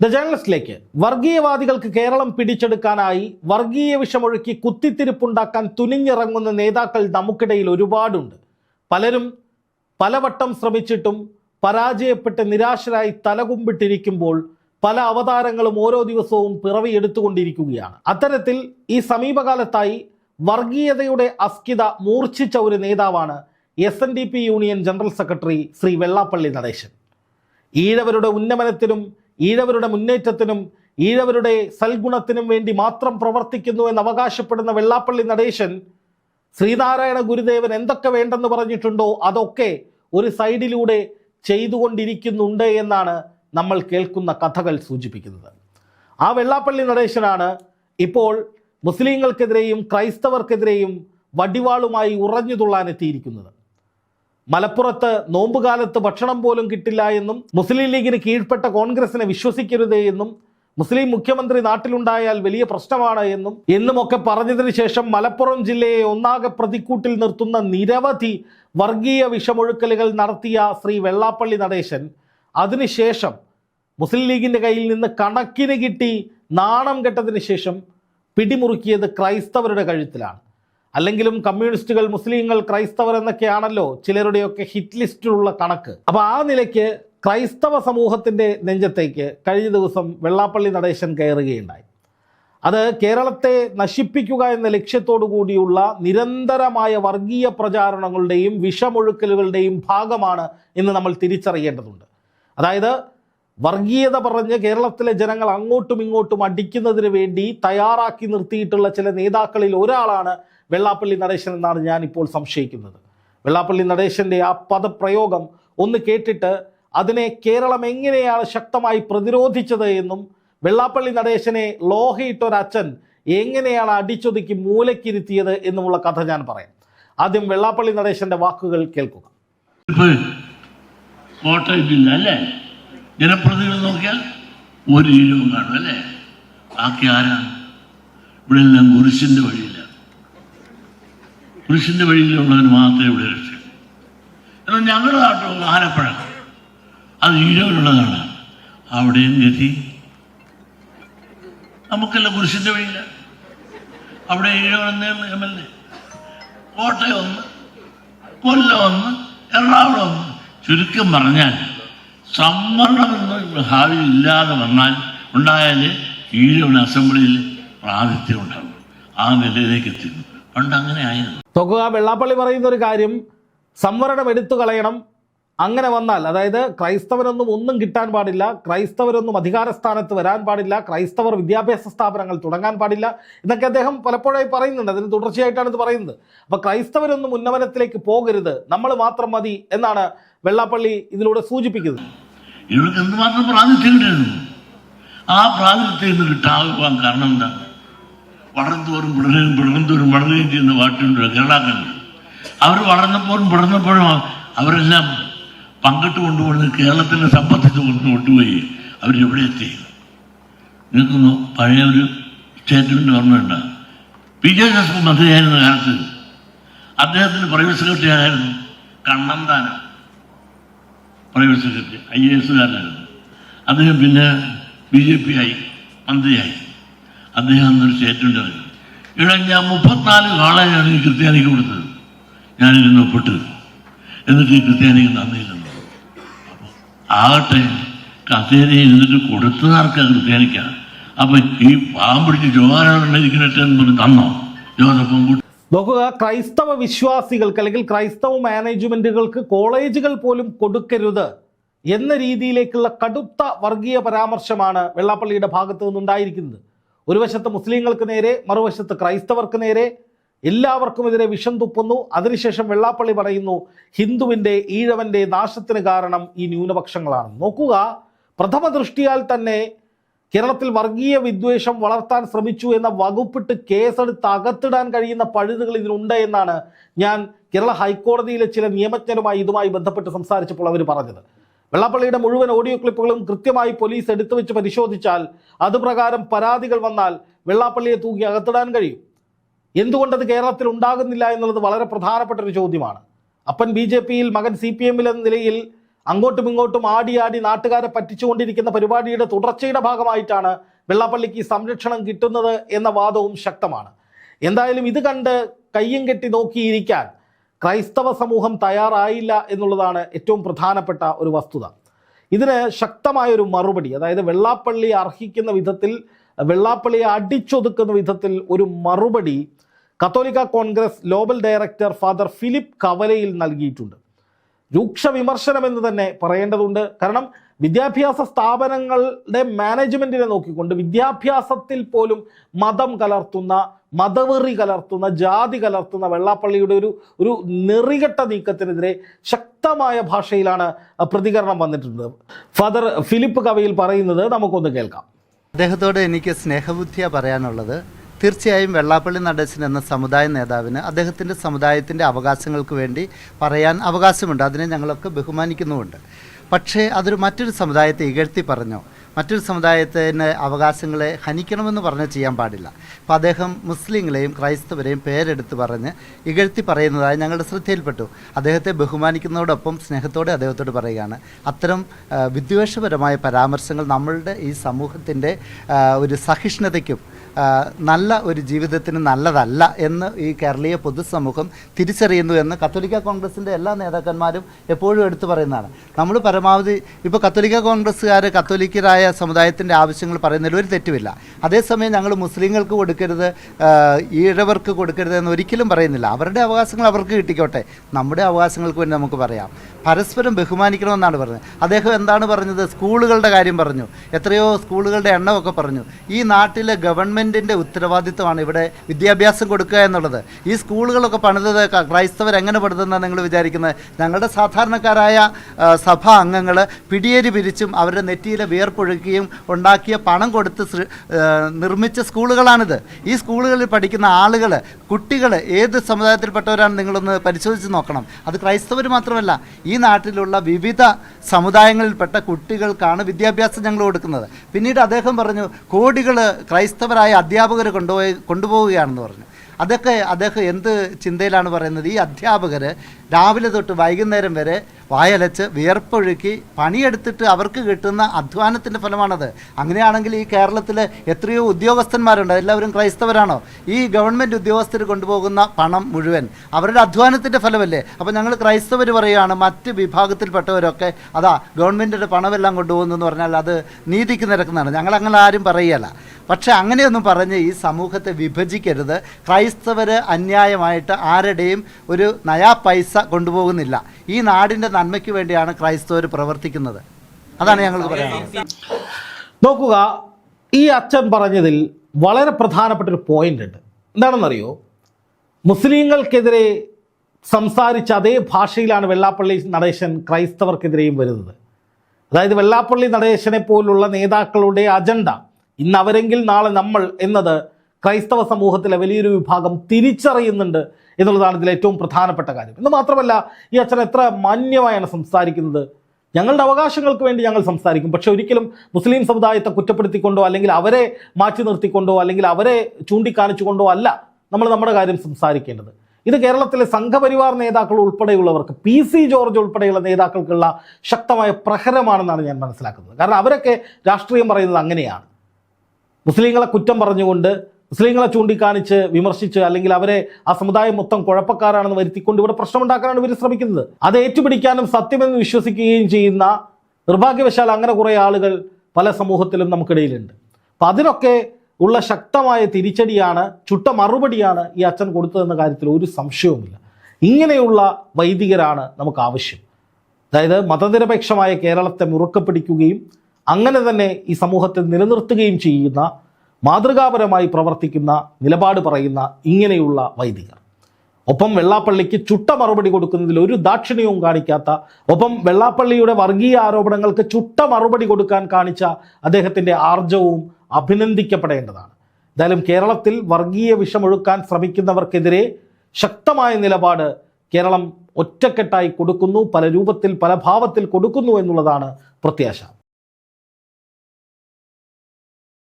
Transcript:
The ജേണലിസ്റ്റിലേക്ക് വർഗീയവാദികൾക്ക് Keralam പിടിച്ചെടുക്കാനായി വർഗീയ വിഷമൊഴുക്കി കുത്തിത്തിരിപ്പുണ്ടാക്കാൻ തുനിഞ്ഞിറങ്ങുന്ന നേതാക്കൾ നമുക്കിടയിൽ ഒരുപാടുണ്ട്. പലരും പലവട്ടം ശ്രമിച്ചിട്ടും പരാജയപ്പെട്ട് നിരാശരായി തലകുമ്പിട്ടിരിക്കുമ്പോൾ പല അവതാരങ്ങളും ഓരോ ദിവസവും പിറവിയെടുത്തുകൊണ്ടിരിക്കുകയാണ് അത്തരത്തിൽ ഈ സമീപകാലത്തായി വർഗീയതയുടെ അസ്കിത മൂർച്ഛിച്ച ഒരു നേതാവാണ് S N D P union general secretary Sri Vellappally Natesan. ഈഴവരുടെ ഉന്നമനത്തിനും ഈഴവരുടെ മുന്നേറ്റത്തിനും ഈഴവരുടെ സൽഗുണത്തിനും വേണ്ടി മാത്രം പ്രവർത്തിക്കുന്നു എന്ന് അവകാശപ്പെടുന്ന വെള്ളാപ്പള്ളി നടേശൻ ശ്രീനാരായണ ഗുരുദേവൻ എന്തൊക്കെ വേണ്ടെന്ന് പറഞ്ഞിട്ടുണ്ടോ അതൊക്കെ ഒരു സൈഡിലൂടെ ചെയ്തുകൊണ്ടിരിക്കുന്നുണ്ട് എന്നാണ് നമ്മൾ കേൾക്കുന്ന കഥകൾ സൂചിപ്പിക്കുന്നത്. ആ വെള്ളാപ്പള്ളി നടേശനാണ് ഇപ്പോൾ മുസ്ലിങ്ങൾക്കെതിരെയും ക്രൈസ്തവർക്കെതിരെയും വടിവാളുമായി ഉറഞ്ഞു തുള്ളാനെത്തിയിരിക്കുന്നത്. മലപ്പുറത്ത് നോമ്പുകാലത്ത് ഭക്ഷണം പോലും കിട്ടില്ല എന്നും മുസ്ലിം ലീഗിന് കീഴ്പ്പെട്ട കോൺഗ്രസിനെ വിശ്വസിക്കരുത് എന്നും മുസ്ലിം മുഖ്യമന്ത്രി നാട്ടിലുണ്ടായാൽ വലിയ പ്രശ്നമാണ് എന്നും എന്നുമൊക്കെ പറഞ്ഞതിന് ശേഷം മലപ്പുറം ജില്ലയെ ഒന്നാകെ പ്രതിക്കൂട്ടിൽ നിർത്തുന്ന നിരവധി വർഗീയ വിഷമൊഴുക്കലുകൾ നടത്തിയ ശ്രീ വെള്ളാപ്പള്ളി നടേശൻ. അതിനുശേഷം മുസ്ലിം ലീഗിന്റെ കയ്യിൽ നിന്ന് കണക്കിന് കിട്ടി നാണം കെട്ടതിന് ശേഷം പിടിമുറുക്കിയത് ക്രൈസ്തവരുടെ കഴുത്തിലാണ്. അല്ലെങ്കിലും കമ്മ്യൂണിസ്റ്റുകൾ മുസ്ലിങ്ങൾ ക്രൈസ്തവർ എന്നൊക്കെയാണല്ലോ ചിലരുടെയൊക്കെ ഹിറ്റ് ലിസ്റ്റിലുള്ള കണക്ക്. അപ്പോൾ ആ നിലയ്ക്ക് ക്രൈസ്തവ സമൂഹത്തിന്റെ നെഞ്ചത്തേക്ക് കഴിഞ്ഞ ദിവസം വെള്ളാപ്പള്ളി നടേശൻ കയറുകയുണ്ടായി. അത് കേരളത്തെ നശിപ്പിക്കുക എന്ന ലക്ഷ്യത്തോടു കൂടിയുള്ള നിരന്തരമായ വർഗീയ പ്രചാരണങ്ങളുടെയും വിഷമൊഴുക്കലുകളുടെയും ഭാഗമാണ് ഇന്ന് നമ്മൾ തിരിച്ചറിയേണ്ടതുണ്ട്. അതായത് വർഗീയത പറഞ്ഞ് കേരളത്തിലെ ജനങ്ങൾ അങ്ങോട്ടും ഇങ്ങോട്ടും അടിക്കുന്നതിന് വേണ്ടി തയ്യാറാക്കി നിർത്തിയിട്ടുള്ള ചില നേതാക്കളിൽ ഒരാളാണ് വെള്ളാപ്പള്ളി നടേശൻ എന്നാണ് ഞാനിപ്പോൾ സംശയിക്കുന്നത്. വെള്ളാപ്പള്ളി നടേശന്റെ ആ പദപ്രയോഗം ഒന്ന് കേട്ടിട്ട് അതിനെ കേരളം എങ്ങനെയാണ് ശക്തമായി പ്രതിരോധിച്ചത് എന്നും വെള്ളാപ്പള്ളി നടേശനെ ലോഹയിട്ടൊരച്ഛൻ എങ്ങനെയാണ് അടിച്ചൊതുക്കി മൂലക്കിരുത്തിയത് എന്നുമുള്ള കഥ ഞാൻ പറയാം. ആദ്യം വെള്ളാപ്പള്ളി നടേശന്റെ വാക്കുകൾ കേൾക്കുക. കോട്ടയത്തില്ല അല്ലേ? ജനപ്രതിനിധികൾ നോക്കിയാൽ ഒരു ഈഴവും കാണും അല്ലേ? ബാക്കി ആരാ? ഇവിടെ എല്ലാം കുരിശിന്റെ വഴിയില്ല. കുരിശിന്റെ വഴിയിലുള്ളവന് മാത്രമേ ഇവിടെ രക്ഷ എന്നാൽ ഞങ്ങളുടെ നാട്ടിലുള്ള ആലപ്പുഴ അത് ഈഴവനുള്ളതാണ് അവിടെയും ഗതി നമുക്കല്ല കുരിശിന്റെ വഴിയില്ല. അവിടെ ഈഴവൻ എം എൽ എ. കോട്ടയം ഒന്ന് കൊല്ലം ഒന്ന് എറണാകുളം ഒന്ന്. ചുരുക്കം പറഞ്ഞാൽ സംവരണം എന്ന ഭാവി ഇല്ലാതെ വന്നാൽ ഉണ്ടായാൽ ഒരു അസംബ്ലിയിൽ പ്രാതിഥ്യം ഉണ്ടാകും. ആ നിലയിലേക്ക് എത്തുന്നു. പണ്ട് അങ്ങനെ ആയിരുന്നു. നോക്കുക വെള്ളാപ്പള്ളി പറയുന്ന ഒരു കാര്യം സംവരണം എടുത്തു കളയണം അങ്ങനെ വന്നാൽ അതായത് ക്രൈസ്തവരൊന്നും ഒന്നും കിട്ടാൻ പാടില്ല ക്രൈസ്തവരൊന്നും അധികാര സ്ഥാനത്ത് വരാൻ പാടില്ല ക്രൈസ്തവർ വിദ്യാഭ്യാസ സ്ഥാപനങ്ങൾ തുടങ്ങാൻ പാടില്ല എന്നൊക്കെ അദ്ദേഹം പലപ്പോഴായി പറയുന്നുണ്ട്. അതിന് തുടർച്ചയായിട്ടാണ് ഇത് പറയുന്നത്. അപ്പോൾ ക്രൈസ്തവരൊന്നും ഉന്നമനത്തിലേക്ക് പോകരുത് നമ്മൾ മാത്രം മതി എന്നാണ് വെള്ളാപ്പള്ളി ഇതിലൂടെ സൂചിപ്പിക്കുന്നത്. ഇവർക്ക് എന്തുമാത്രം പ്രാതിനിധ്യം കിട്ടിയിരുന്നു ആ പ്രാതിനിധ്യം ഇന്ന് കിട്ടാൻ കാരണം എന്താ? വളർന്നോറും പിടരുകയും പിടർന്നോറും വളരുകയും ചെയ്യുന്ന പാട്ടുണ്ട് കേരളാക്കൾ അവർ വളർന്നപ്പോഴും പിടർന്നപ്പോഴും അവരെല്ലാം പങ്കിട്ട് കൊണ്ടുപോകുന്നത് കേരളത്തിനെ സംബന്ധിച്ച് കൊണ്ടു കൊണ്ടുപോയി അവരെവിടെ എത്തി? നിങ്ങൾക്ക് പഴയ ഒരു സ്റ്റേറ്റ്മെന്റ് ഓർമ്മയുണ്ട് പി ജെ ജോസഫ് മന്ത്രിയായിരുന്ന കാലത്ത് അദ്ദേഹത്തിന് പ്രൈവറ്റ് സെക്രട്ടറി ആയിരുന്നു Kannanthanam. Private secretary I A എസുകാരനായിരുന്നു അദ്ദേഹം പിന്നെ ബി ജെ പി ആയി മന്ത്രിയായി. അദ്ദേഹം അന്നൊരു സ്റ്റേറ്റ്മെന്റ് പറഞ്ഞു ഇവിടെ ഞാൻ മുപ്പത്തിനാല് കാളയാണ് ഈ ക്രിസ്ത്യാനിക്ക് കൊടുത്തത്. ഞാനിരുന്ന് ഒപ്പിട്ട് എന്നിട്ട് ഈ ക്രിസ്ത്യാനിക്ക് നന്ദിയില്ലെന്ന് അപ്പോൾ ആകട്ടെ കസേരയിൽ ഇരുന്നിട്ട് കൊടുത്തതാർക്ക് ക്രിസ്ത്യാനിക്കാണ് അപ്പം ഈ പാവം പിടിച്ച് ജോഹാനായിരിക്കട്ടെ എന്ന് പറഞ്ഞ് തന്നോ? ജോസഫും കൂട്ടി നോക്കുക ക്രൈസ്തവ വിശ്വാസികൾക്ക് അല്ലെങ്കിൽ ക്രൈസ്തവ മാനേജ്മെന്റുകൾക്ക് കോളേജുകൾ പോലും കൊടുക്കരുത് എന്ന രീതിയിലേക്കുള്ള കടുത്ത വർഗീയ പരാമർശമാണ് വെള്ളാപ്പള്ളിയുടെ ഭാഗത്തു നിന്നുണ്ടായിരിക്കുന്നത്. ഒരു വശത്ത് മുസ്ലിങ്ങൾക്ക് നേരെ മറുവശത്ത് ക്രൈസ്തവർക്ക് നേരെ എല്ലാവർക്കും എല്ലാവർക്കുമെതിരെ വിഷം തുപ്പുന്നു. അതിനുശേഷം വെള്ളാപ്പള്ളി പറയുന്നു ഹിന്ദുവിന്റെ ഈഴവന്റെ നാശത്തിന് കാരണം ഈ ന്യൂനപക്ഷങ്ങളാണ്. നോക്കുക പ്രഥമ ദൃഷ്ടിയാൽ തന്നെ കേരളത്തിൽ വർഗീയ വിദ്വേഷം വളർത്താൻ ശ്രമിച്ചു എന്ന വകുപ്പിട്ട് കേസെടുത്ത് അകത്തിടാൻ കഴിയുന്ന പഴുതുകൾ ഇതിനുണ്ട് എന്നാണ് ഞാൻ കേരള ഹൈക്കോടതിയിലെ ചില നിയമജ്ഞരുമായി ഇതുമായി ബന്ധപ്പെട്ട് സംസാരിച്ചപ്പോൾ അവർ പറഞ്ഞത്. വെള്ളാപ്പള്ളിയുടെ മുഴുവൻ ഓഡിയോ ക്ലിപ്പുകളും കൃത്യമായി പോലീസ് എടുത്തു വെച്ച് പരിശോധിച്ചാൽ അതുപ്രകാരം പരാതികൾ വന്നാൽ വെള്ളാപ്പള്ളിയെ തൂക്കി അകത്തിടാൻ കഴിയും. എന്തുകൊണ്ടത് കേരളത്തിൽ ഉണ്ടാകുന്നില്ല എന്നുള്ളത് വളരെ പ്രധാനപ്പെട്ട ഒരു ചോദ്യമാണ്. അപ്പൻ ബി ജെ പിയിൽ മകൻ സി പി എമ്മിൽ എന്ന നിലയിൽ അങ്ങോട്ടും ഇങ്ങോട്ടും ആടി ആടി നാട്ടുകാരെ പറ്റിച്ചുകൊണ്ടിരിക്കുന്ന പരിപാടിയുടെ തുടർച്ചയുടെ ഭാഗമായിട്ടാണ് വെള്ളാപ്പള്ളിക്ക് സംരക്ഷണം കിട്ടുന്നത് എന്ന വാദവും ശക്തമാണ്. എന്തായാലും ഇത് കണ്ട് കയ്യും കെട്ടി നോക്കിയിരിക്കാൻ ക്രൈസ്തവ സമൂഹം തയ്യാറായില്ല എന്നുള്ളതാണ് ഏറ്റവും പ്രധാനപ്പെട്ട ഒരു വസ്തുത. ഇതിന് ശക്തമായൊരു മറുപടി അതായത് വെള്ളാപ്പള്ളി അർഹിക്കുന്ന വിധത്തിൽ വെള്ളാപ്പള്ളിയെ അടിച്ചൊതുക്കുന്ന വിധത്തിൽ ഒരു മറുപടി Catholic Congress global director father Philip Kavalayil നൽകിയിട്ടുണ്ട്. രൂക്ഷ വിമർശനം എന്ന് തന്നെ പറയേണ്ടതുണ്ട്. കാരണം വിദ്യാഭ്യാസ സ്ഥാപനങ്ങളുടെ മാനേജ്മെന്റിനെ നോക്കിക്കൊണ്ട് വിദ്യാഭ്യാസത്തിൽ പോലും മതം കലർത്തുന്ന മതവെറി കലർത്തുന്ന ജാതി കലർത്തുന്ന വെള്ളാപ്പള്ളിയുടെ ഒരു ഒരു നെറികെട്ട നീക്കത്തിനെതിരെ ശക്തമായ ഭാഷയിലാണ് പ്രതികരണം വന്നിട്ടുണ്ട് ഫാദർ ഫിലിപ്പ് കവയിൽ പറയുന്നത് നമുക്കൊന്ന് കേൾക്കാം. അദ്ദേഹത്തോട് എനിക്ക് സ്നേഹബുദ്ധിയാണ് പറയാനുള്ളത്. തീർച്ചയായും വെള്ളാപ്പള്ളി നടേശൻ എന്ന സമുദായ നേതാവിന് അദ്ദേഹത്തിന്റെ സമുദായത്തിന്റെ അവകാശങ്ങൾക്ക് വേണ്ടി പറയാൻ അവകാശമുണ്ട്. അതിനെ ഞങ്ങളൊക്കെ ബഹുമാനിക്കുന്നുമുണ്ട്. പക്ഷേ അതൊരു മറ്റൊരു സമുദായത്തെ ഇകഴ്ത്തി പറഞ്ഞോ? മറ്റൊരു സമുദായത്തിന് അവകാശങ്ങളെ ഹനിക്കണമെന്ന് പറഞ്ഞ് ചെയ്യാൻ പാടില്ല. അപ്പോൾ അദ്ദേഹം മുസ്ലിങ്ങളെയും ക്രൈസ്തവരെയും പേരെടുത്ത് പറഞ്ഞ് ഇകഴ്ത്തി പറയുന്നതായി ഞങ്ങളുടെ ശ്രദ്ധയിൽപ്പെട്ടു. അദ്ദേഹത്തെ ബഹുമാനിക്കുന്നതോടൊപ്പം സ്നേഹത്തോടെ അദ്ദേഹത്തോട് പറയുകയാണ്. അത്തരം വിദ്വേഷപരമായ പരാമർശങ്ങൾ നമ്മളുടെ ഈ സമൂഹത്തിന്റെ ഒരു സഹിഷ്ണുതയ്ക്കും നല്ല ഒരു ജീവിതത്തിന് നല്ലതല്ല എന്ന് ഈ കേരളീയ പൊതുസമൂഹം തിരിച്ചറിയുന്നു എന്ന് കത്തോലിക്ക കോൺഗ്രസിന്റെ എല്ലാ നേതാക്കന്മാരും എപ്പോഴും എടുത്തു പറയുന്നതാണ്. നമ്മൾ പരമാവധി ഇപ്പോൾ കത്തോലിക്ക കോൺഗ്രസ്സുകാർ കത്തോലിക്കരായ സമുദായത്തിന്റെ ആവശ്യങ്ങൾ പറയുന്നതിൽ ഒരു തെറ്റുമില്ല. അതേസമയം ഞങ്ങൾ മുസ്ലിങ്ങൾക്ക് കൊടുക്കരുത് ഈഴവർക്ക് കൊടുക്കരുത് എന്ന് ഒരിക്കലും പറയുന്നില്ല. അവരുടെ അവകാശങ്ങൾ അവർക്ക് കിട്ടിക്കോട്ടെ. നമ്മുടെ അവകാശങ്ങൾക്ക് വേണ്ടി നമുക്ക് പറയാം. പരസ്പരം ബഹുമാനിക്കണമെന്നാണ് പറഞ്ഞത്. അദ്ദേഹം എന്താണ് പറഞ്ഞത്? സ്കൂളുകളുടെ കാര്യം പറഞ്ഞു. എത്രയോ സ്കൂളുകളുടെ എണ്ണമൊക്കെ പറഞ്ഞു. ഈ നാട്ടിലെ ഗവൺമെന്റിന്റെ ഉത്തരവാദിത്വമാണ് ഇവിടെ വിദ്യാഭ്യാസം കൊടുക്കുക എന്നുള്ളത്. ഈ സ്കൂളുകളൊക്കെ പണിതത് ക- ക്രൈസ്തവർ എങ്ങനെ പണിതെന്നാണ് നിങ്ങൾ വിചാരിക്കുന്നത്? ഞങ്ങളുടെ സാധാരണക്കാരായ സഭാ അംഗങ്ങൾ പിടിയേരി പിരിച്ചും അവരുടെ നെറ്റിയിലെ വിയർപ്പൊഴുക്കുകയും ഉണ്ടാക്കിയ പണം കൊടുത്ത് നിർമ്മിച്ച സ്കൂളുകളാണിത്. ഈ സ്കൂളുകളിൽ പഠിക്കുന്ന ആളുകൾ കുട്ടികൾ ഏത് സമുദായത്തിൽപ്പെട്ടവരാണ് നിങ്ങളൊന്ന് പരിശോധിച്ച് നോക്കണം. അത് ക്രൈസ്തവർ മാത്രമല്ല ഈ നാട്ടിലുള്ള വിവിധ സമുദായങ്ങളിൽപ്പെട്ട കുട്ടികൾക്കാണ് വിദ്യാഭ്യാസം ഞങ്ങൾ കൊടുക്കുന്നത്. പിന്നീട് അദ്ദേഹം പറഞ്ഞു കോടികൾ ക്രൈസ്തവരായ അധ്യാപകർ കൊണ്ടുപോയി കൊണ്ടുപോവുകയാണെന്ന് പറഞ്ഞു. അതൊക്കെ അദ്ദേഹം എന്ത് ചിന്തയിലാണ് പറയുന്നത്? ഈ അധ്യാപകർ രാവിലെ തൊട്ട് വൈകുന്നേരം വരെ വായലച്ച് വിയർപ്പൊഴുക്കി പണിയെടുത്തിട്ട് അവർക്ക് കിട്ടുന്ന അധ്വാനത്തിന്റെ ഫലമാണത്. അങ്ങനെയാണെങ്കിൽ ഈ കേരളത്തിൽ എത്രയോ ഉദ്യോഗസ്ഥന്മാരുണ്ട്. എല്ലാവരും ക്രൈസ്തവരാണോ? ഈ ഗവൺമെന്റ് ഉദ്യോഗസ്ഥർ കൊണ്ടുപോകുന്ന പണം മുഴുവൻ അവരുടെ അധ്വാനത്തിന്റെ ഫലമല്ലേ? അപ്പോൾ ഞങ്ങൾ ക്രൈസ്തവർ പറയുകയാണ് മറ്റ് വിഭാഗത്തിൽപ്പെട്ടവരൊക്കെ അതാ ഗവൺമെന്റിന്റെ പണമെല്ലാം കൊണ്ടുപോകുന്നു എന്ന് പറഞ്ഞാൽ അത് നീതിക്ക് നിരക്കുന്നതാണ്. ഞങ്ങളങ്ങനെ ആരും പറയുകയല്ല. പക്ഷേ അങ്ങനെയൊന്നും പറഞ്ഞ് ഈ സമൂഹത്തെ വിഭജിക്കരുത്. ക്രൈസ്തവർ അന്യായമായിട്ട് ആരുടെയും ഒരു നയാ പൈസ കൊണ്ടുപോകുന്നില്ല. ഈ നാടിന്റെ നന്മയ്ക്ക് വേണ്ടിയാണ് ക്രൈസ്തവർ പ്രവർത്തിക്കുന്നത്. അതാണ് ഞങ്ങൾ പറയുന്നത് നോക്കുക ഈ അച്ഛൻ പറഞ്ഞതിൽ വളരെ പ്രധാനപ്പെട്ട ഒരു പോയിന്റ് ഉണ്ട്. എന്താണെന്നറിയോ? മുസ്ലിങ്ങൾക്കെതിരെ സംസാരിച്ച അതേ ഭാഷയിലാണ് വെള്ളാപ്പള്ളി നടേശൻ ക്രൈസ്തവർക്കെതിരെയും വരുന്നത്. അതായത് വെള്ളാപ്പള്ളി നടേശനെ പോലുള്ള നേതാക്കളുടെ അജണ്ട ഇന്ന് അവരെങ്കിൽ നാളെ നമ്മൾ എന്നത് ക്രൈസ്തവ സമൂഹത്തിലെ വലിയൊരു വിഭാഗം തിരിച്ചറിയുന്നുണ്ട് എന്നുള്ളതാണ് ഇതിൽ ഏറ്റവും പ്രധാനപ്പെട്ട കാര്യം. എന്ന് മാത്രമല്ല ഈ അച്ഛൻ എത്ര മാന്യമായാണ് സംസാരിക്കുന്നത്. ഞങ്ങളുടെ അവകാശങ്ങൾക്ക് വേണ്ടി ഞങ്ങൾ സംസാരിക്കും. പക്ഷെ ഒരിക്കലും മുസ്ലിം സമുദായത്തെ കുറ്റപ്പെടുത്തിക്കൊണ്ടോ അല്ലെങ്കിൽ അവരെ മാറ്റി നിർത്തിക്കൊണ്ടോ അല്ലെങ്കിൽ അവരെ ചൂണ്ടിക്കാണിച്ചുകൊണ്ടോ അല്ല നമ്മൾ നമ്മുടെ കാര്യം സംസാരിക്കേണ്ടത്. ഇത് കേരളത്തിലെ സംഘപരിവാർ നേതാക്കൾ ഉൾപ്പെടെയുള്ളവർക്ക് പി സി ജോർജ് ഉൾപ്പെടെയുള്ള നേതാക്കൾക്കുള്ള ശക്തമായ പ്രഹരമാണെന്നാണ് ഞാൻ മനസ്സിലാക്കുന്നത്. കാരണം അവരൊക്കെ രാഷ്ട്രീയം പറയുന്നത് അങ്ങനെയാണ്. മുസ്ലിങ്ങളെ കുറ്റം പറഞ്ഞുകൊണ്ട് മുസ്ലിങ്ങളെ ചൂണ്ടിക്കാണിച്ച് വിമർശിച്ച് അല്ലെങ്കിൽ അവരെ ആ സമുദായം മൊത്തം കുഴപ്പക്കാരാണെന്ന് വരുത്തിക്കൊണ്ട് ഇവിടെ പ്രശ്നമുണ്ടാക്കാനാണ് ഇവർ ശ്രമിക്കുന്നത്. അത് ഏറ്റുപിടിക്കാനും സത്യമെന്ന് വിശ്വസിക്കുകയും ചെയ്യുന്ന നിർഭാഗ്യവശാൽ അങ്ങനെ കുറേ ആളുകൾ പല സമൂഹത്തിലും നമുക്കിടയിലുണ്ട്. അപ്പം അതിനൊക്കെ ഉള്ള ശക്തമായ തിരിച്ചടിയാണ് ചുട്ട മറുപടിയാണ് ഈ അച്ഛൻ കൊടുത്തതെന്ന കാര്യത്തിൽ ഒരു സംശയവുമില്ല. ഇങ്ങനെയുള്ള വൈദികരാണ് നമുക്ക് ആവശ്യം. അതായത് മതനിരപേക്ഷമായ കേരളത്തെ മുറുക്കെ പിടിക്കുകയും അങ്ങനെ തന്നെ ഈ സമൂഹത്തെ നിലനിർത്തുകയും ചെയ്യുന്ന മാതൃകാപരമായി പ്രവർത്തിക്കുന്ന നിലപാട് പറയുന്ന ഇങ്ങനെയുള്ള വൈദികർ. ഒപ്പം വെള്ളാപ്പള്ളിക്ക് ചുട്ട മറുപടി കൊടുക്കുന്നതിൽ ഒരു ദാക്ഷിണ്യവും കാണിക്കാത്ത ഒപ്പം വെള്ളാപ്പള്ളിയുടെ വർഗീയ ആരോപണങ്ങൾക്ക് ചുട്ട മറുപടി കൊടുക്കാൻ കാണിച്ച അദ്ദേഹത്തിന്റെ ആർജവും അഭിനന്ദിക്കപ്പെടേണ്ടതാണ്. എന്തായാലും കേരളത്തിൽ വർഗീയ വിഷമൊഴുക്കാൻ ശ്രമിക്കുന്നവർക്കെതിരെ ശക്തമായ നിലപാട് കേരളം ഒറ്റക്കെട്ടായി കൊടുക്കുന്നു പല രൂപത്തിൽ പല ഭാവത്തിൽ കൊടുക്കുന്നു എന്നുള്ളതാണ് പ്രത്യാശ.